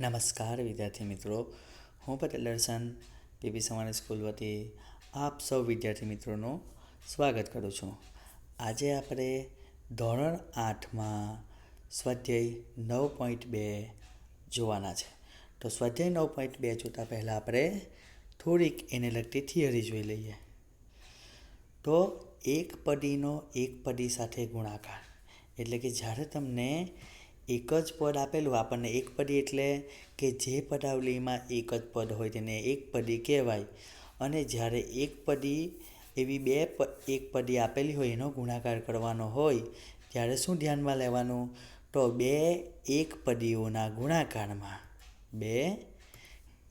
નમસ્કાર વિદ્યાર્થી મિત્રો. હું પટેલ દર્શન, પીપી સવાણી સ્કૂલ વતી આપ સૌ વિદ્યાર્થી મિત્રોનું સ્વાગત કરું છું. આજે આપણે ધોરણ આઠમાં સ્વાધ્યાય નવ પોઈન્ટ બે જોવાના છે. તો સ્વાધ્યાય નવ પોઈન્ટ બે જોતાં પહેલાં આપણે થોડીક એને લગતી થિયરી જોઈ લઈએ. તો એક પદીનો એક પદી સાથે ગુણાકાર. એટલે કે જ્યારે તમને એક જ પદ આપેલું આપણને એક પદી એટલે કે જે પદાવલીમાં એક જ પદ હોય તેને એક પદી કહેવાય. અને જ્યારે એક પદી, એવી બે એક પદી આપેલી હોય એનો ગુણાકાર કરવાનો હોય, ત્યારે શું ધ્યાનમાં લેવાનું? તો બે એક પદીઓના ગુણાકારમાં, બે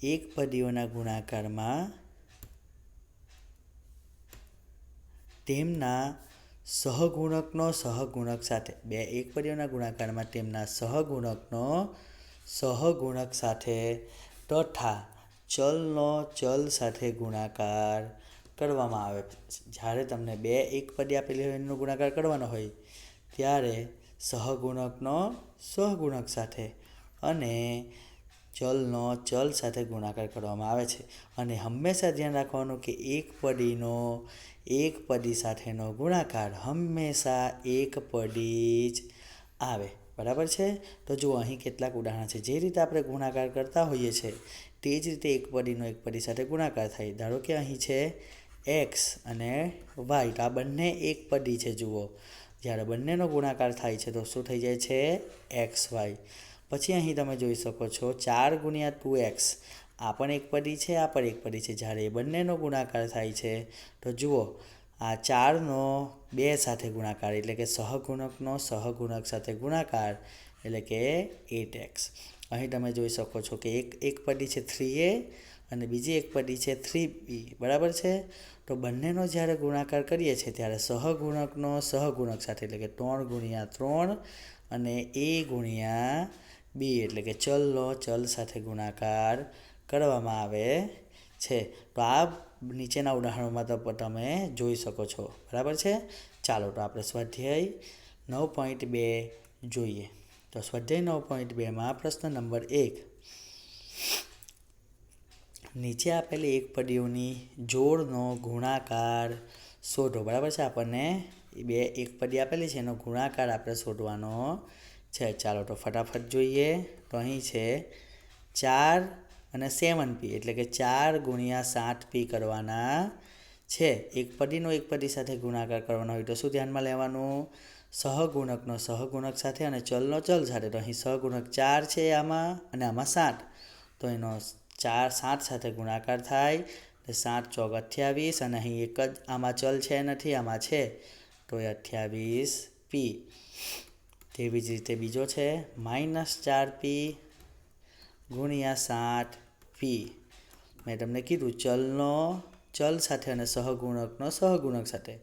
એક પદીઓના ગુણાકારમાં તેમના સહગુણકનો સહગુણક સાથે, બે એક પદીઓના ગુણાકારમાં તેમના સહગુણકનો સહગુણક સાથે તથા ચલનો ચલ સાથે ગુણાકાર કરવામાં આવે. જ્યારે તમને બે એક પદી આપેલી હોય એનો ગુણાકાર કરવાનો હોય, ત્યારે સહગુણકનો સહગુણક સાથે અને ચલનો ચલ સાથે ગુણાકાર કરવામાં આવે છે. અને હંમેશા ધ્યાન રાખવાનું કે એક પદીનો એક પદી સાથેનો ગુણાકાર હંમેશા એક પદી જ આવે. બરાબર છે? તો જુઓ, અહીં કેટલાક ઉદાહરણ છે. જે રીતે આપણે ગુણાકાર કરતા હોઈએ છીએ તે જ રીતે એક પદીનો એક પદી સાથે ગુણાકાર થાય. ધારો કે અહીં છે એક્સ અને વાય તો આ બંને એક પદી છે, જુઓ. જ્યારે બંનેનો ગુણાકાર થાય છે, તો શું થઈ જાય છે? એક્સ વાય પછી અહીં તમે જોઈ શકો છો, ચાર ગુણ્યા ટુ એક્સ આ પણ એક પદી છે, આ પણ એક પદી છે. જ્યારે એ બંનેનો ગુણાકાર થાય છે, તો જુઓ, આ ચારનો બે સાથે ગુણાકાર, એટલે કે સહગુણકનો સહગુણક સાથે ગુણાકાર, એટલે કે એટ એક્સ. અહીં તમે જોઈ શકો છો કે એક એક પડી છે થ્રી એ અને બીજી એક પડી છે થ્રી બી. બરાબર છે? તો બંનેનો જ્યારે ગુણાકાર કરીએ છીએ, ત્યારે સહગુણકનો સહગુણક સાથે, એટલે કે ત્રણ ગુણ્યા ત્રણ અને એ ગુણ્યા બી, એટલે કે ચલનો ચલ સાથે ગુણાકાર કરવામાં આવે છે. તો આ નીચેના ઉદાહરણોમાં તો તમે જોઈ શકો છો. બરાબર છે? ચાલો તો આપણે સ્વાધ્યાય નવ પોઈન્ટ બે જોઈએ. તો સ્વાધ્યાય નવ પોઈન્ટ બેમાં પ્રશ્ન નંબર એક. નીચે આપેલી એક પદીઓની જોડનો ગુણાકાર શોધો. બરાબર છે? આપણને બે, એક પદી આપેલી છે, એનો ગુણાકાર આપણે શોધવાનો છે. ચાલો તો ફટાફટ જોઈએ. તો અહીં છે, ચાર અને સેવન પી એટલે કે ચાર ગુણ્યા સાત પી કરવાના છે. એક પદીનો એક પદી સાથે ગુણાકાર કરવાનો હોય તો શું ધ્યાનમાં લેવાનું? સહગુણકનો સહગુણક સાથે અને ચલનો ચલ સાથે. તો અહીં સહગુણક ચાર છે આમાં અને આમાં સાત. તો એનો ચાર સાત સાથે ગુણાકાર થાય એટલે સાત ચોક અઠ્યાવીસ અને અહીં એક જ આમાં ચલ છે નથી, આમાં છે. તો એ અઠ્યાવીસ પી તેવી જ રીતે બીજો છે માઇનસ ચાર પી ગુણ્યા સાત પી. મેં તમને કીધું ચલનો, ચલ સાથે અને સહગુણકનો સહગુણક સાથે.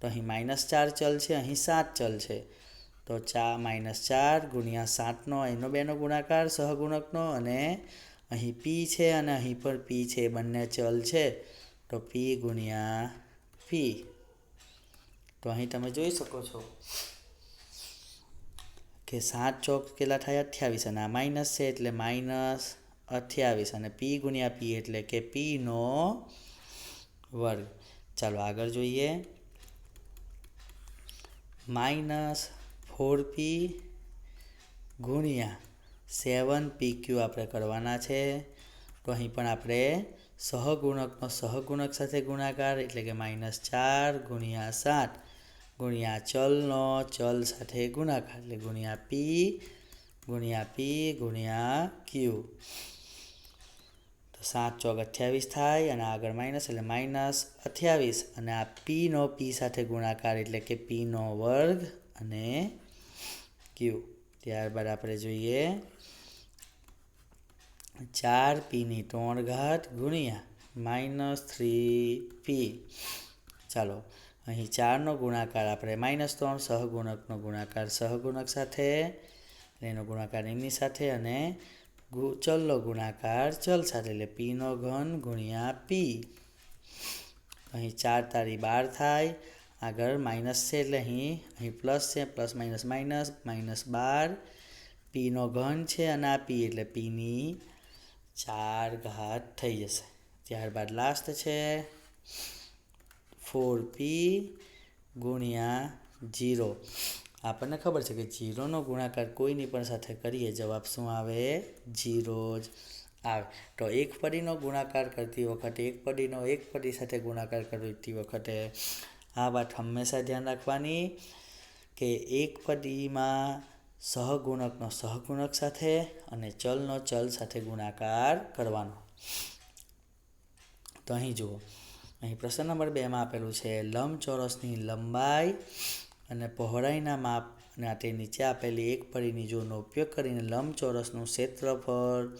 તો અહીં માઇનસ ચાર ચલ છે, અહીં સાત ચલ છે. તો ચાર માઇનસ ચાર ગુણ્યા સાતનો એનો બેનો ગુણાકાર, સહગુણકનો અને અહીં પી છે અને અહીં પણ પી છે, બંને ચલ છે. તો પી ગુણ્યા પી. તો અહીં તમે જોઈ શકો છો કે સાત ચોક કેટલા થાય? અઠ્યાવીસ અને આ માઇનસ છે એટલે માઇનસ અઠ્યાવીસ અને પી ગુણ્યા પી એટલે કે પીનો વર્ગ. ચાલો આગળ જોઈએ. માઇનસ ફોર પી ગુણ્યા સેવન પી ક્યુ આપણે કરવાના છે. તો અહીં પણ આપણે સહગુણકનો સહગુણક સાથે ગુણાકાર એટલે કે માઇનસ ચાર ગુણ્યા સાત ગુણ્યા ચલનો ચલ સાથે ગુણાકાર એટલે ગુણ્યા પી ગુણ્યા પી ગુણ્યા ક્યુ. સાત ચોક અઠ્યાવીસ થાય અને આગળ માઇનસ એટલે માઇનસ અઠ્યાવીસ. અને આ પીનો પી સાથે ગુણાકાર એટલે કે પીનો વર્ગ અને ક્યુ ત્યારબાદ આપણે જોઈએ ચાર પીની ત્રણ ઘાત ગુણ્યા માઇનસ થ્રી પી ચાલો, અહીં ચારનો ગુણાકાર આપણે માઇનસ ત્રણ સહગુણકનો ગુણાકાર સહગુણક સાથે એનો ગુણાકાર એમની સાથે અને ચલનો ગુણાકાર ચલ સાથે એટલે પીનો ઘન ગુણ્યા પી અહીં ચાર તારી બાર થાય આગળ માઇનસ છે એટલે અહીં અહીં પ્લસ છે પ્લસ માઇનસ માઇનસ માઇનસ બાર પીનો ઘન છે અને આ પી એટલે પીની ચાર ઘાત થઈ જશે ત્યારબાદ લાસ્ટ છે ફોર પી ગુણ્યા જીરો આપણને ખબર છે કે જીરોનો ગુણાકાર કોઈની પણ સાથે કરીએ જવાબ શું આવે? જીરો જ આવે. તો એક પડીનો ગુણાકાર કરતી વખતે, એક પડીનો એક પડી સાથે ગુણાકાર કરતી વખતે આ વાત હંમેશા ધ્યાન રાખવાની કે એક પડીમાં સહગુણકનો સહગુણક સાથે અને ચલનો ચલ સાથે ગુણાકાર કરવાનો. તો અહીં જુઓ. અહીં પ્રશ્ન નંબર બેમાં આપેલું છે, લંબચોરસની લંબાઈ અને પહોળાઈના માપ માટે નીચે આપેલી એક પરીની જોડનો ઉપયોગ કરીને લંબચોરસનું ક્ષેત્રફળ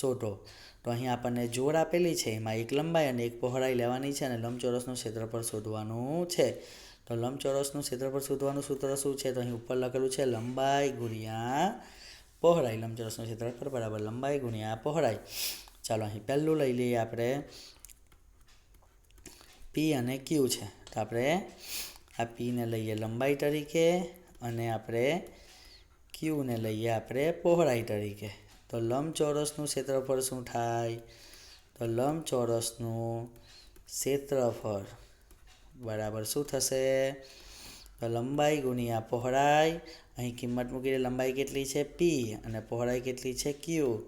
શોધો. તો અહીં આપણને જોડ આપેલી છે. એમાં એક લંબાઈ અને એક પહોળાઈ લેવાની છે અને લંબચોરસનું ક્ષેત્રફળ શોધવાનું છે. તો લંબચોરસનું ક્ષેત્રફળ શોધવાનું સૂત્ર શું છે? તો અહીં ઉપર લખેલું છે લંબાઈ ગુણ્યા પહોળાઈ. લંબચોરસનું ક્ષેત્રફળ બરાબર લંબાઈ ગુણ્યા પહોળાઈ. ચાલો અહીં પહેલું લઈ લઈએ આપણે. પી અને ક્યુ છે. તો આપણે આ પીને લઈએ લંબાઈ તરીકે અને આપણે ક્યુને લઈએ આપણે પહોળાઈ તરીકે. તો લંબચોરસનું ક્ષેત્રફળ શું થાય? તો લંબચોરસનું ક્ષેત્રફળ બરાબર શું થશે? તો લંબાઈ ગુણ્યા પહોળાઈ. અહીં કિંમત મૂકીને લંબાઈ કેટલી છે? પી અને પહોળાઈ કેટલી છે? ક્યુ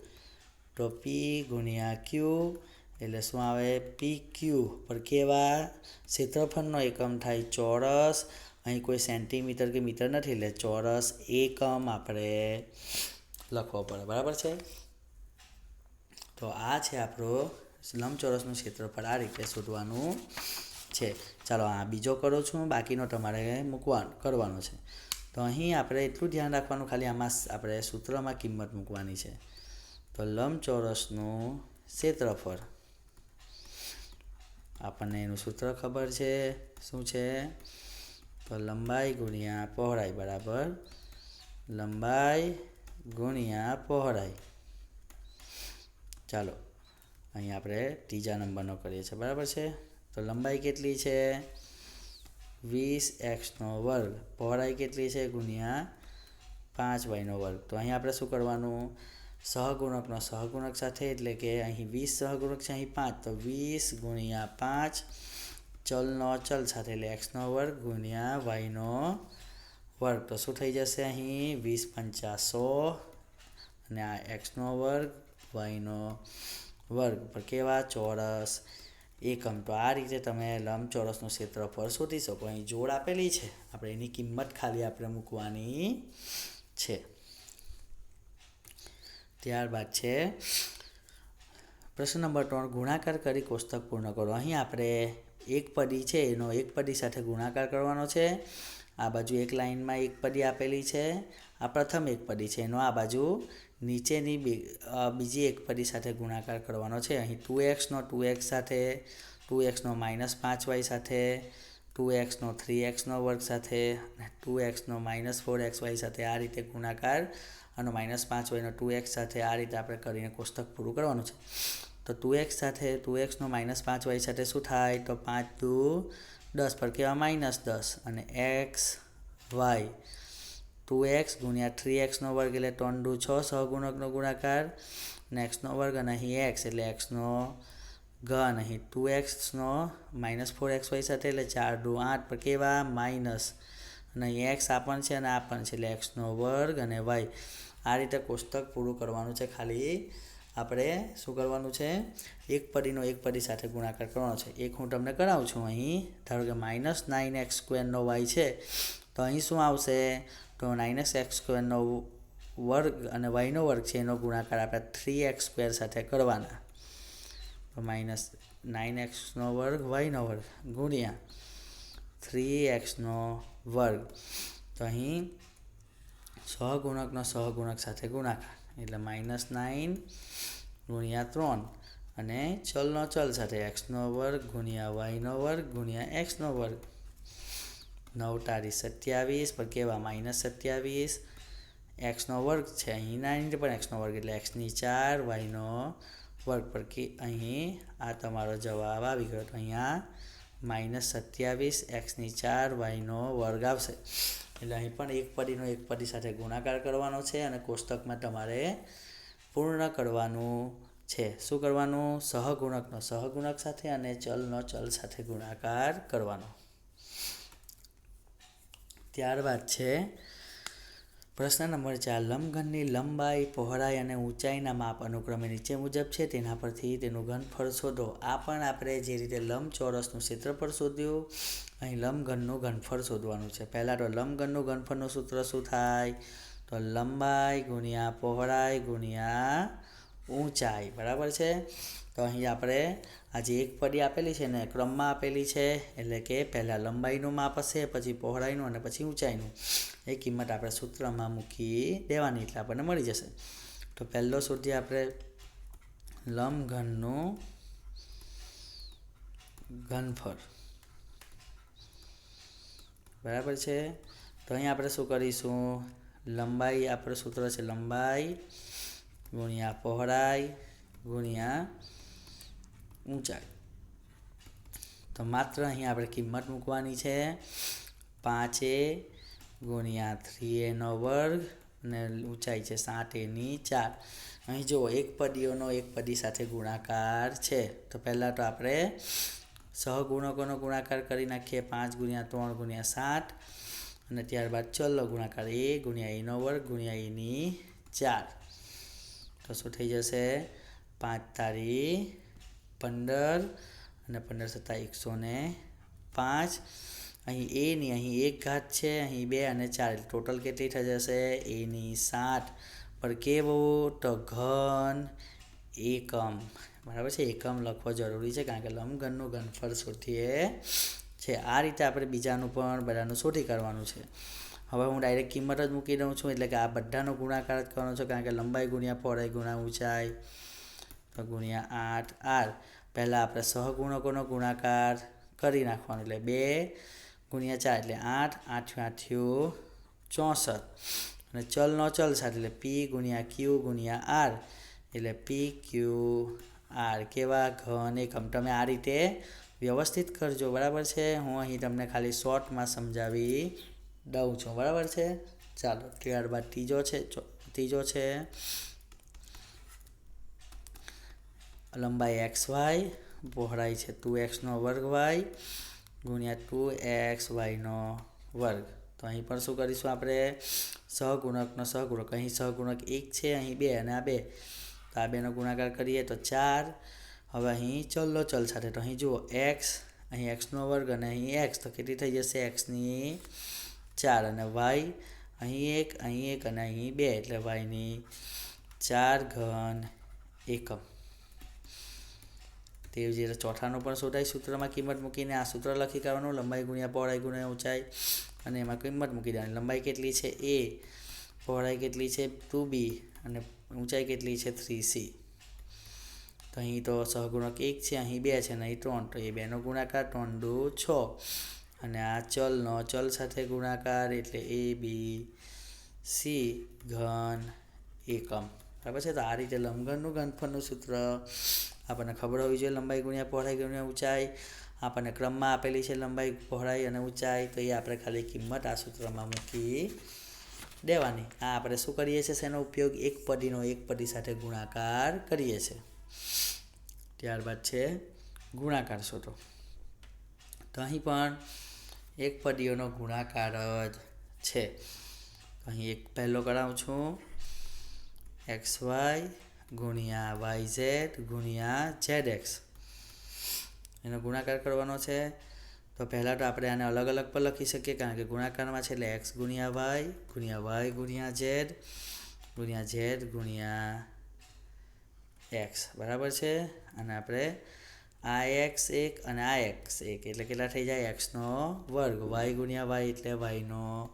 તો પી ગુણ્યા ક્યુ એટલે શું આવે? પી ક્યુ પર કેવા? ક્ષેત્રફળનો એકમ થાય ચોરસ. અહીં કોઈ સેન્ટીમીટર કે મીટર નથી, એટલે ચોરસ એકમ આપણે લખવો પડે. બરાબર છે? તો આ છે આપણો લંબચોરસનું ક્ષેત્રફળ. આ રીતે શોધવાનું છે. ચાલો, આ બીજો કરું છું. બાકીનો તમારે મૂકવાનું, કરવાનો છે. તો અહીં આપણે એટલું ધ્યાન રાખવાનું, ખાલી આમાં આપણે સૂત્રમાં કિંમત મૂકવાની છે. તો લંબચોરસનું ક્ષેત્રફળ. આપણને એનું સૂત્ર ખબર છે? શું છે? તો લંબાઈ ગુણ્યા પહોળાઈ, બરાબર? લંબાઈ ગુણ્યા પહોળાઈ. ચાલો અહીં આપણે ત્રીજા નંબરનો કરીએ છીએ, બરાબર છે? તો લંબાઈ કેટલી છે? વીસ એક્સનો વર્ગ. પહોળાઈ કેટલી છે? ગુણ્યા પાંચ વાયનો વર્ગ. તો અહીં આપણે શું કરવાનું? સહગુણકનો સહગુણક સાથે એટલે કે અહીં વીસ સહગુણક છે, અહીં પાંચ. તો વીસ ગુણ્યા પાંચ ચલનો ચલ સાથે એટલે એક્સનો વર્ગ ગુણ્યા વાયનો વર્ગ. તો શું થઈ જશે અહીં? વીસ પંચાસો અને આ એક્સનો વર્ગ વાયનો વર્ગ. પર કેવા? ચોરસ એકમ. તો આ રીતે તમે લંબચોરસનું ક્ષેત્રફળ શોધી શકો. અહીં જોડ આપેલી છે. આપણે એની કિંમત ખાલી આપણે મૂકવાની છે. ત્યારબાદ છે, પ્રશ્ન નંબર ત્રણ, ગુણાકાર કરી કોષ્ટક પૂર્ણ કરો. અહીં આપણે એક પદી છે, એનો એક પદી સાથે ગુણાકાર કરવાનો છે. આ બાજુ એક લાઇનમાં એક પદી આપેલી છે. આ પ્રથમ એક પદી છે, એનો આ બાજુ નીચેની બીજી એક પદી સાથે ગુણાકાર કરવાનો છે. અહીં ટુ એક્સનો ટુ એક્સ સાથે, ટુ એક્સનો માઇનસ પાંચ વાય સાથે, ટુ એક્સનો થ્રી એક્સનો વર્ગ સાથે ટુ એક્સનો માઇનસ ફોર એક્સ વાય સાથે આ રીતે ગુણાકાર અને માઇનસ પાંચ વાયનો ટુ એક્સ સાથે આ રીતે આપણે કરીને કોષ્ટક પૂરું કરવાનું છે. તો ટુ એક્સ સાથે ટુ એક્સનો માઇનસ પાંચ વાય સાથે શું થાય? તો પાંચ ટુ દસ પર કેવા માઇનસ દસ? અને એક્સ વાય ટુ એક્સ ગુણ્યા થ્રી એક્સનો વર્ગ એટલે ત્રણ દુ છ સહગુણકનો ગુણાકાર. અને એક્સનો વર્ગ અને અહીં એક્સ એટલે એક્સનો ઘન. અહીં ટુ એક્સનો માઇનસ ફોર એક્સ વાય સાથે એટલે ચાર દુ આઠ પર કેવા? માઇનસ અને અહીં એક્સ આ પણ છે અને આ પણ છે, એટલે એક્સનો વર્ગ અને વાય. આ રીતે કોષ્ટક પૂરું કરવાનું છે ખાલી. આપણે શું કરવાનું છે? એક પદીનો એક પદી સાથે ગુણાકાર કરવાનો છે. એક હું તમને કરાવું છું અહીં. ધારો કે માઇનસ નાઇન એક્સ સ્ક્વેરનો વાય છે, તો અહીં શું આવશે? તો નાઇન એક્સ એક્સ સ્ક્વેરનો વર્ગ અને વાયનો વર્ગ છે, એનો ગુણાકાર આપણે થ્રી એક્સ સ્ક્વેર સાથે કરવાના. તો માઇનસ નાઇન એક્સનો વર્ગ વાયનો વર્ગ. ગુણ્યા થ્રી એક્સનો વર્ગ. તો અહીં સહગુણકનો સહગુણક સાથે ગુણાકાર. એટલે માઇનસ નાઇન ગુણ્યા ત્રણ અને ચલનો ચલ સાથે એક્સનો વર્ગ ગુણ્યા વાયનો વર્ગ ગુણ્યા એક્સનો વર્ગ. નવ તારીખ સત્યાવીસ પર કેવા? માઇનસ સત્યાવીસ. એક્સનો વર્ગ છે, અહીં નાઇન પણ એક્સનો વર્ગ, એટલે એક્સની ચાર વાયનો વર્ગ. પર કે અહીં આ તમારો જવાબ આવી ગયો. અહીંયા માઇનસ સત્યાવીસ એક્સની ચાર વાયનો વર્ગ આવશે. એટલે અહીં પણ એક પદીનો એક પદી સાથે ગુણાકાર કરવાનો છે અને કોષ્ટકમાં તમારે પૂર્ણ કરવાનું છે. શું કરવાનું? સહગુણકનો, સહગુણક સાથે અને ચલનો ચલ સાથે ગુણાકાર કરવાનો. ત્યારબાદ છે પ્રશ્ન નંબર ચાર, લંબઘનની લંબાઈ, પહોળાઈ અને ઊંચાઈના માપ અનુક્રમે નીચે મુજબ છે, તેના પરથી તેનું ઘનફળ શોધો. આ પણ આપણે જે રીતે લંબચોરસનું ક્ષેત્રફળ શોધ્યું, અહીં લંબઘનનું ઘનફળ શોધવાનું છે. પહેલાં તો લંબઘનનું ઘનફળનું સૂત્ર શું થાય? તો લંબાઈ ગુણ્યા પહોળાઈ ગુણ્યા ઊંચાઈ, બરાબર છે? તો અહીં આપણે આ જે એક પડી આપેલી છે ને ક્રમમાં આપેલી છે, એટલે કે પહેલાં લંબાઈનું માપ હશે, પછી પહોળાઈનું અને પછી ઊંચાઈનું. એ કિંમત આપણે સૂત્રમાં મૂકી દેવાની એટલે આપણને મળી જશે. તો પહેલો સૂત્ર આપણે લંબઘનનું ઘનફળ. બરાબર છે? તો અહીં આપણે શું કરીશું? લંબાઈ આપણું સૂત્ર છે લંબાઈ ગુણ્યા પહોળાઈ ગુણ્યા ઊંચાઈ. તો માત્ર અહીં આપણે કિંમત મૂકવાની છે. પાંચે ગુણ્યા થ્રી એનો વર્ગ અને ઊંચાઈ છે સાત એની ચાર. અહીં જુઓ, એક પદીઓનો એક પદી સાથે ગુણાકાર છે. તો પહેલાં તો આપણે સહગુણકોનો ગુણાકાર કરી નાખીએ. પાંચ ગુણ્યા ત્રણ ગુણ્યા સાત અને ત્યારબાદ ચલો ગુણાકાર એ ગુણ્યા એનો વર્ગ ગુણ્યા એની ચાર. તો શું થઈ જશે? પાંચ તારી પંદર અને પંદર સત્તા એકસો ને પાંચ. અહીં એની અહીં એક ઘાત છે, અહીં બે અને ચાર. ટોટલ કેટલી થઈ જશે? એની સાત. પર કેવો? તો ઘન એકમ. બરાબર છે? એકમ લખવો જરૂરી છે, કારણ કે લંબઘનનું ઘનફળ શોધીએ છે આ રીતે આપણે બીજાનું પણ બધાનું શોધી કરવાનું છે. હવે હું ડાયરેક્ટ કિંમત જ મૂકી દઉં છું, એટલે કે આ બધાનો ગુણાકાર જ કરવાનો છે, કારણ કે લંબાઈ ગુણ્યા પહોળાઈ ગુણ્યા ઊંચાઈ. તો ગુણ્યા આઠ, આર. પહેલાં આપણે સહગુણકોનો ગુણાકાર કરી નાખવાનો, એટલે બે ગુણ્યા ચાર એટલે આઠ આઠ આઠ્યું ચોસઠ. અને ચલનો ચલ સાથે એટલે પી ગુણ્યા ક્યુ ગુણ્યા આર એટલે પી ક્યુ આર. કેવા ઘન એકમ. તમે આ રીતે વ્યવસ્થિત કરજો. બરાબર છે? હું અહીં તમને ખાલી શોર્ટમાં સમજાવી દઉં છું. બરાબર છે? ચાલો, ત્યારબાદ ત્રીજો છે ત્રીજો છે. લંબાઈ એક્સ વાય, પહોળાઈ છે ટુ એક્સનો વર્ગ વાય. ગુણ્યા ટુ એક્સ વાયનો વર્ગ. તો અહીં પણ શું કરીશું આપણે? સહગુણકનો સહગુણક. અહીં સહગુણક એક છે, અહીં બે અને આ બે. તો આ બેનો ગુણાકાર કરીએ તો ચાર. હવે અહીં ચલ્લો ચલ સાથે. તો અહીં જુઓ, એક્સ, અહીં એક્સનો વર્ગ અને અહીં એક્સ. તો કેટલી થઈ જશે? એક્સની ચાર અને વાય. અહીં એક અહીં એક અને અહીં બે. એટલે વાયની ચાર ઘન એકમ. તેવી જ ચોથાનું પણ શોધાય સૂત્રમાં કિંમત મૂકીને આ સૂત્ર લખી કાઢવાનું લંબાઈ ગુણ્યા પહોળાઈ ગુણ્યા ઊંચાઈ અને એમાં કિંમત મૂકી દેવાની. લંબાઈ કેટલી છે એ, પહોળાઈ કેટલી છે ટુ બી અને ઊંચાઈ કેટલી છે થ્રી સી. તો અહીં તો સહગુણક એક છે, અહીં બે છે અને ત્રણ. તો એ બેનો ગુણાકાર ત્રણ દો છ. અને આ ચલનો, ચલ સાથે ગુણાકાર એટલે એ બી સી ઘન એકમ. બરાબર છે તો આ રીતે લંબઘનનું ઘનફળનું સૂત્ર, આપણને ખબર હોવી જોઈએ લંબાઈ ગુણ્યા પહોળાઈ ગુણ્યા ઊંચાઈ, આપણને ક્રમમાં આપેલી છે લંબાઈ પહોળાઈ અને ઊંચાઈ, તો એ આપણે ખાલી કિંમત આ સૂત્રમાં મૂકી દેવાની. આ આપણે શું કરીએ છીએ? શેનો ઉપયોગ? એક પદીનો એક પદી સાથે ગુણાકાર કરીએ છીએ. ત્યારબાદ છે ગુણાકાર સૂત્રો તો અહીં પણ એક પદીઓનો ગુણાકાર જ છે. અહીં એક પહેલો કરાવું છું. એક્સ વાય ગુણ્યા વાય ઝેડ ગુણ્યા ઝેડ એક્સ. એનો ગુણાકાર કરવાનો છે. તો પહેલાં તો આપણે આને અલગ અલગ પર લખી શકીએ, કારણ કે ગુણાકારમાં છે એટલે એક્સ ગુણ્યા વાય ગુણ્યા વાય ગુણ્યા ઝેડ ગુણ્યા ઝેડ ગુણ્યા એક્સ. બરાબર છે? અને આપણે આ એક્સ એક અને આ એક્સ એક, એટલે કેટલા થઈ જાય? એક્સનો વર્ગ. વાય ગુણ્યા વાય એટલે વાયનો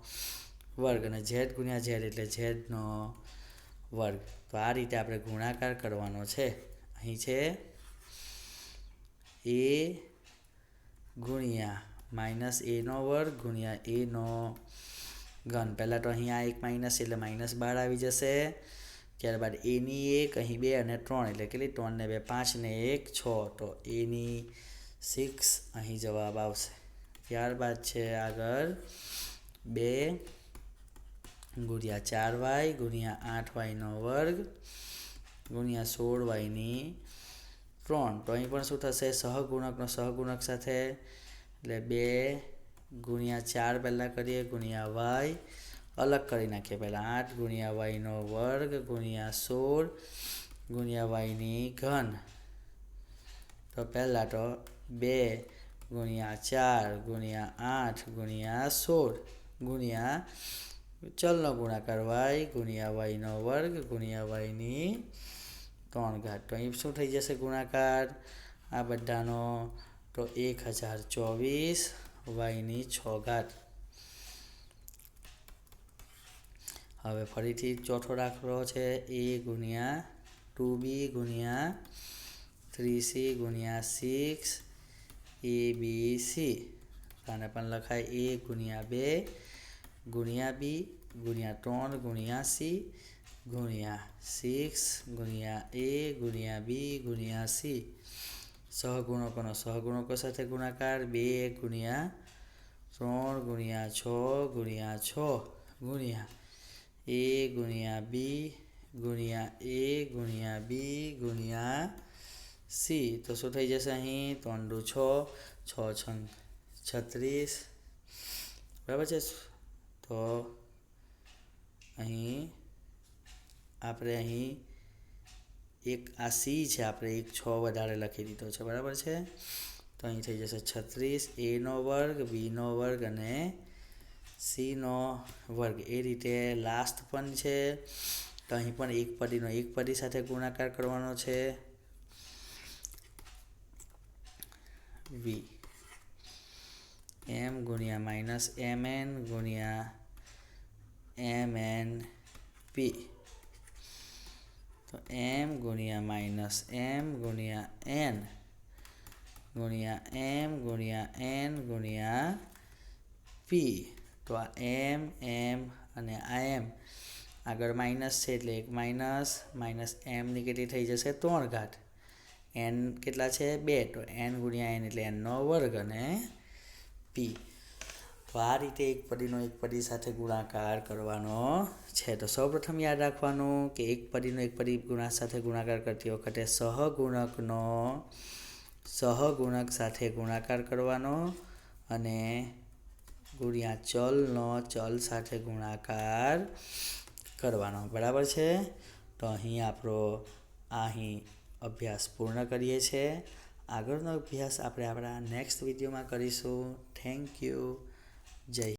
વર્ગ. અને ઝેડ ગુણ્યા ઝેડ એટલે ઝેડનો વર્ગ. તો આ રીતે આપણે ગુણાકાર કરવાનો છે. અહીં છે એ ગુણ્યા માઇનસ એનો વર્ગ ગુણ્યા એનો ઘન. પહેલાં તો અહીં આ એક માઇનસ એટલે માઇનસ બાર આવી જશે. ત્યારબાદ એની એક, અહીં બે અને ત્રણ એટલે કેટલી? ત્રણ ને બે, પાંચ ને એક, છ. તો એની સિક્સ અહીં જવાબ આવશે. ત્યારબાદ છે આગળ બે ગુણ્યા ચાર વાય, ગુણ્યા આઠ વાયનો વર્ગ, ગુણ્યા સોળ વાયની ત્રણ. તો અહીં પણ શું થશે? સહગુણકનો સહગુણક સાથે એટલે બે ગુણ્યા ચાર પહેલાં કરીએ, ગુણ્યા વાય અલગ કરી નાખીએ પહેલાં. આઠ ગુણ્યા વાયનો વર્ગ, ગુણ્યા સોળ, ગુણ્યા વાયની ઘન. તો પહેલાં તો બે ગુણ્યા ચાર, ગુણ્યા આઠ, ગુણ્યા સોળ, ગુણ્યા ચલનો ગુણાકાર વાય ગુણ્યા વાયનો વર્ગ ગુણ્યા વાયની ત્રણ ઘાત. તો અહીં શું થઈ જશે ગુણાકાર? આ બધાનો તો એક હજાર ચોવીસ વાયની છ ઘાત. હવે ફરીથી ચોથો દાખલો છે. એ ગુણ્યા ટુ બી ગુણ્યા થ્રી સી ગુણ્યા સિક્સ એ બી સી. આને પણ લખાય એ ગુણ્યા બે ગુણ્યા બી, ગુણ્યા ત્રણ, ગુણ્યા સી, ગુણ્યા સિક્સ, ગુણ્યા એ, ગુણ્યા બી, ગુણ્યા સી. સહગુણકોનો સહગુણકો સાથે ગુણાકાર બે ગુણ્યા ત્રણ ગુણ્યા છ ગુણ્યા છ ગુણ્યા એ ગુણ્યા બી ગુણ્યા એ ગુણ્યા બી ગુણ્યા સી. તો શું થઈ જશે અહીં? ત્રણ છ છ છ છત્રીસ. બરાબર છે? તો અહીં આપણે અહીં એક આ સી છે, આપણે એક છ વધારે લખી દીધો છે, બરાબર છે? તો અહીં થઈ જશે છત્રીસ એનો વર્ગ બીનો વર્ગ અને સીનો વર્ગ. એ રીતે લાસ્ટ પણ છે. તો અહીં પણ એક પદીનો એક પદી સાથે ગુણાકાર કરવાનો છે. વી એમ ગુણ્યા માઇનસ એમ એન ગુણ્યા એમ એન પી તો એમ ગુણ્યા માઇનસ એમ ગુણ્યા એન ગુણ્યા એમ ગુણ્યા એન ગુણ્યા પી તો આ એમ એમ અને આ એમ આગળ માઇનસ છે એટલે એક માઇનસ માઇનસ એમની કેટલી થઈ જશે? ત્રણ ઘાત. એન કેટલા છે? બે. તો એન ગુણ્યા એન એટલે એનનો વર્ગ અને પી તો આ રીતે એક પદીનો એક પદી સાથે ગુણાકાર કરવાનો છે. તો સૌપ્રથમ યાદ રાખવાનું કે એક પદીનો એક પદી ગુણા સાથે ગુણાકાર કરતી વખતે સહગુણકનો, સહગુણક સાથે ગુણાકાર કરવાનો અને ગુણ્યા ચલનો ચલ સાથે ગુણાકાર કરવાનો. બરાબર છે? તો અહીં આપણો અહીં અભ્યાસ પૂર્ણ કરીએ છીએ. આગળનો અભ્યાસ આપણે આપણા નેક્સ્ટ વિડીયોમાં કરીશું. થેન્ક યુ જય